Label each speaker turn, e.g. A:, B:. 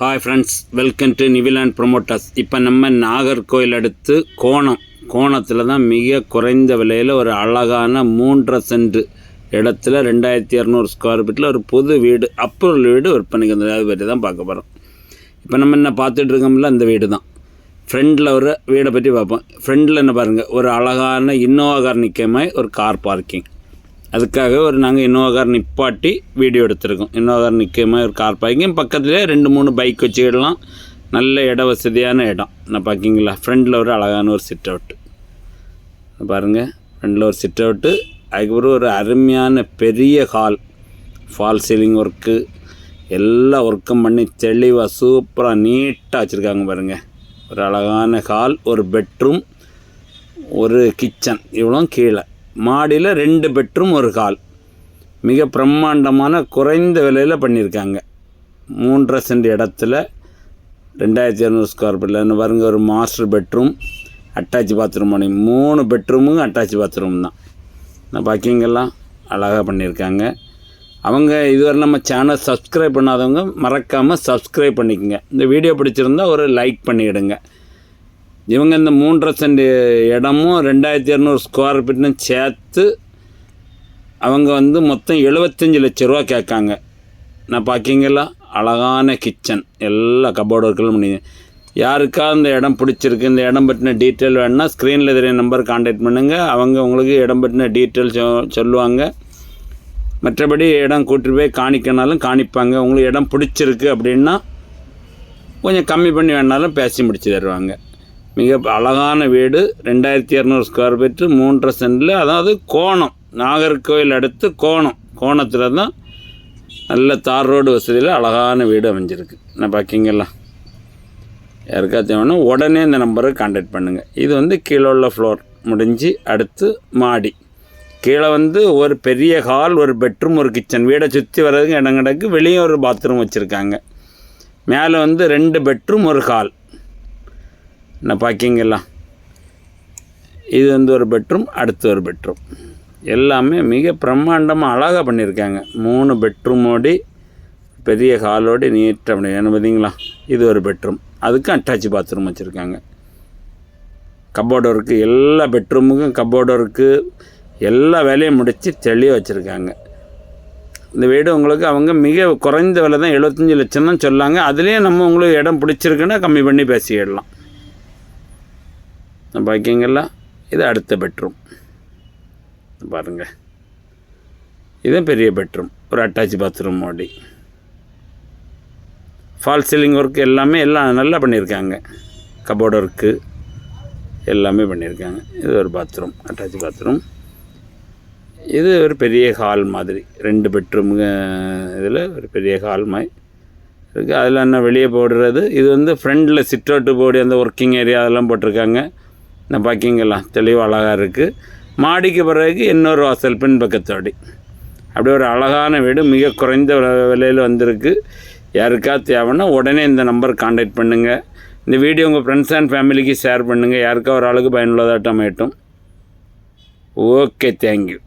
A: Hi friends welcome to Niviland promoters இப்போ நம்ம நாகர்கோயில் அடுத்து கோணம். கோணத்தில் தான் மிக குறைந்த விலையில் ஒரு அழகான மூன்றரை சென்ட் இடத்துல ரெண்டாயிரத்தி இரநூறு ஸ்கொயர் ஃபீட்டில் ஒரு புது வீடு அப்ரூவல் வீடு விற்பனைக்கு அந்த அதை பற்றி தான் பார்க்க போகிறோம் இப்போ நம்ம என்ன பார்த்துட்டு இருக்கோம்ல அந்த வீடு தான். ஃப்ரெண்டில் ஒரு வீடை பற்றி பார்ப்போம். ஃப்ரெண்டில் என்ன பாருங்கள் ஒரு அழகான இன்னோவா கார் நிற்கமாய் ஒரு கார் பார்க்கிங் அதுக்காக ஒரு நாங்கள் இன்னோவா கார் நிப்பாட்டி வீடியோ எடுத்திருக்கோம். இன்னோவா கார் நிற்க மாதிரி ஒரு கார் பார்க்கிங் பக்கத்துலேயே ரெண்டு மூணு பைக் வச்சுக்கிடலாம். நல்ல இட வசதியான இடம். நான் பார்க்கிங்களா ஃப்ரண்டில் ஒரு அழகான ஒரு சிட் அவுட்டு பாருங்கள் ஃப்ரண்டில் ஒரு சிட் அவுட்டு அதுக்கப்புறம் ஒரு அருமையான பெரிய ஹால் ஃபால் சீலிங் ஒர்க்கு எல்லா ஒர்க்கும் பண்ணி தெளிவாக சூப்பராக நீட்டாக வச்சுருக்காங்க பாருங்கள் ஒரு அழகான ஹால் ஒரு பெட்ரூம் ஒரு கிச்சன் இவ்வளோ கீழே. மாடியில் ரெண்டு பெட்ரூம் ஒரு ஹால். மிக பிரம்மாண்டமான குறைந்த விலையில் பண்ணியிருக்காங்க மூன்றரை சென்ட் இடத்துல ரெண்டாயிரத்தி இரநூறு ஸ்கொயர் ஃபீட்லன்னு என்ன பாருங்க ஒரு மாஸ்டர் பெட்ரூம் அட்டாச் பாத்ரூம் பண்ணி மூணு பெட்ரூமும் அட்டாச் பாத்ரூம் தான். நான் பார்க்கிங்கெல்லாம் அழகாக பண்ணியிருக்காங்க அவங்க இதுவரை நம்ம சேனல் சப்ஸ்கிரைப் பண்ணாதவங்க மறக்காமல் சப்ஸ்கிரைப் பண்ணிக்கோங்க. இந்த வீடியோ பிடிச்சிருந்தா ஒரு லைக் பண்ணிவிடுங்க இவங்க இந்த மூன்றரை சென்ட் இடமும் ரெண்டாயிரத்தி இரநூறு ஸ்கொயர் ஃபீட்னு சேர்த்து அவங்க வந்து மொத்தம் எழுபத்தஞ்சி லட்ச ரூபா கேட்காங்க. நான் பார்க்கிங்களா? அழகான கிச்சன் எல்லா கபோர்டு ஒர்க்கெல்லாம் பண்ணி யாருக்கா இந்த இடம் பிடிச்சிருக்கு? இந்த இடம் பற்றின டீட்டெயில் வேணுன்னா ஸ்க்ரீனில் தெரிய நம்பர் காண்டாக்ட் பண்ணுங்கள் அவங்க உங்களுக்கு இடம் பற்றின டீட்டெயில் சொ சொல்லுவாங்க. மற்றபடி இடம் கூட்டிட்டு போய் காணிக்கனாலும் காணிப்பாங்க. உங்களுக்கு இடம் பிடிச்சிருக்கு அப்படின்னா கொஞ்சம் கம்மி பண்ணி வேணாலும் பேசி முடிச்சு தருவாங்க. மிக அழகான வீடு. ரெண்டாயிரத்தி இரநூறு ஸ்கொயர் ஃபீட்டு மூன்றரை சென்டில் அதாவது கோணம். நாகர்கோவில் அடுத்து கோணம். கோணத்தில் தான் நல்ல தார் ரோடு வசதியில் அழகான வீடு அமைஞ்சிருக்கு. நான் பார்க்கிங்களா யாருக்கா தேவைன்னா உடனே இந்த நம்பருக்கு காண்டாக்ட் பண்ணுங்கள் இது வந்து கீழே உள்ள ஃப்ளோர் முடிஞ்சு அடுத்து மாடி. கீழே வந்து ஒரு பெரிய ஹால் ஒரு பெட்ரூம் ஒரு கிச்சன் வீடை சுற்றி வர்றதுக்கு இடம் கிடக்கு வெளியே ஒரு பாத்ரூம் வச்சுருக்காங்க. மேலே வந்து ரெண்டு பெட்ரூம் ஒரு ஹால் என்ன பார்க்கிங்களா இது வந்து ஒரு பெட்ரூம் அடுத்து ஒரு பெட்ரூம் எல்லாமே மிக பிரம்மாண்டமாக அழகாக பண்ணியிருக்காங்க. மூணு பெட்ரூமோடி பெரிய ஹாலோடு நீட்டாக பண்ணி பார்த்தீங்களா? இது ஒரு பெட்ரூம் அதுக்கும் அட்டாச் பாத்ரூம் வச்சுருக்காங்க. கப்போர்டு ஒர்க்கு எல்லா பெட்ரூமுக்கும் கப்போர்டு ஒர்க்கு எல்லா வேலையும் முடித்து தெளிவாக வச்சுருக்காங்க. இந்த வீடு உங்களுக்கு அவங்க மிக குறைந்த விலை தான் எழுபத்தஞ்சி லட்சம் தான் சொல்லாங்க. அதுலேயே நம்ம உங்களுக்கு இடம் பிடிச்சிருக்குன்னா கம்மி பண்ணி பேசிடலாம். பாக்கியங்கள்லாம் இது அடுத்த பெட்ரூம். பாருங்கள் இது பெரிய பெட்ரூம். ஒரு அட்டாச் பாத்ரூம் மாடி. ஃபால் சீலிங் ஒர்க் எல்லாமே எல்லாம் நல்லா பண்ணியிருக்காங்க. கபோர்டு ஒர்க்கு எல்லாமே பண்ணியிருக்காங்க. இது ஒரு பாத்ரூம் அட்டாச் பாத்ரூம். இது ஒரு பெரிய ஹால் மாதிரி. ரெண்டு பெட்ரூம் இதில் ஒரு பெரிய ஹால் மாதிரி இருக்குது அதில் என்ன வெளியே போடுறது. இது வந்து ஃப்ரண்டில் சிட் அவுட்டு போடி அந்த ஒர்க்கிங் ஏரியா அதெல்லாம் போட்டிருக்காங்க. இந்த பார்க்கிங்கெல்லாம் தெளிவாக அழகாக இருக்குது மாடிக்கு பிறகு இன்னொரு வாசல் பின்பக்கத்தோடி அப்படி அப்படியே ஒரு அழகான வீடு மிக குறைந்த விலையில் வந்திருக்கு. யாருக்கா தேவைன்னா உடனே இந்த நம்பர் காண்டாக்ட் பண்ணுங்கள் இந்த வீடியோ உங்கள் ஃப்ரெண்ட்ஸ் அண்ட் ஃபேமிலிக்கு ஷேர் பண்ணுங்கள் யாருக்கா ஒரு ஆளுக்கு பயனுள்ளதாட்டம் ஆகட்டும். Okay thank you